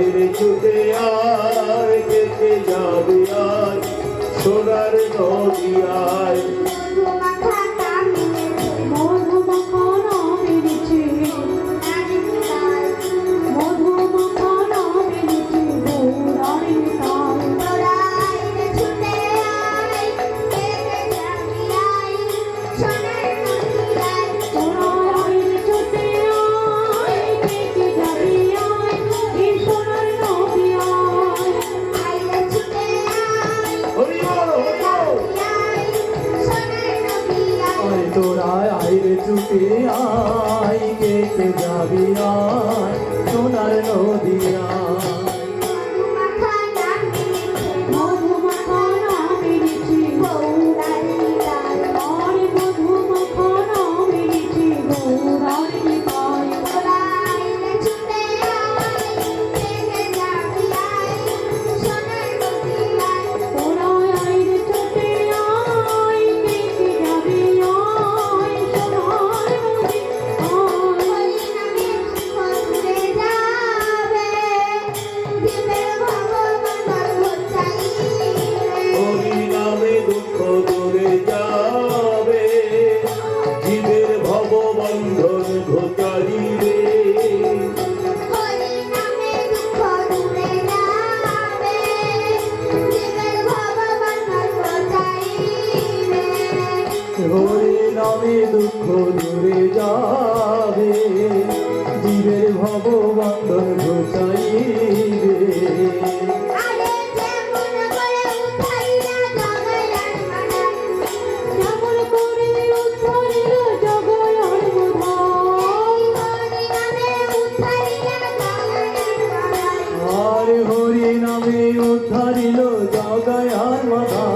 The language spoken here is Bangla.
আইরে ছুটে আয় কেটে যাবে আজ। সোনার নদী মধুমাখা ছুটে আয় কেটে যাবি আয় সোনার নদিয়া। যাবে। জীবের ভব বন্ধন ঘোচারি রে হরি নামে দুঃখ দূরে যাবে। জীবের ভব হরি নামে উদ্ধারিল জাগায় আর মাথা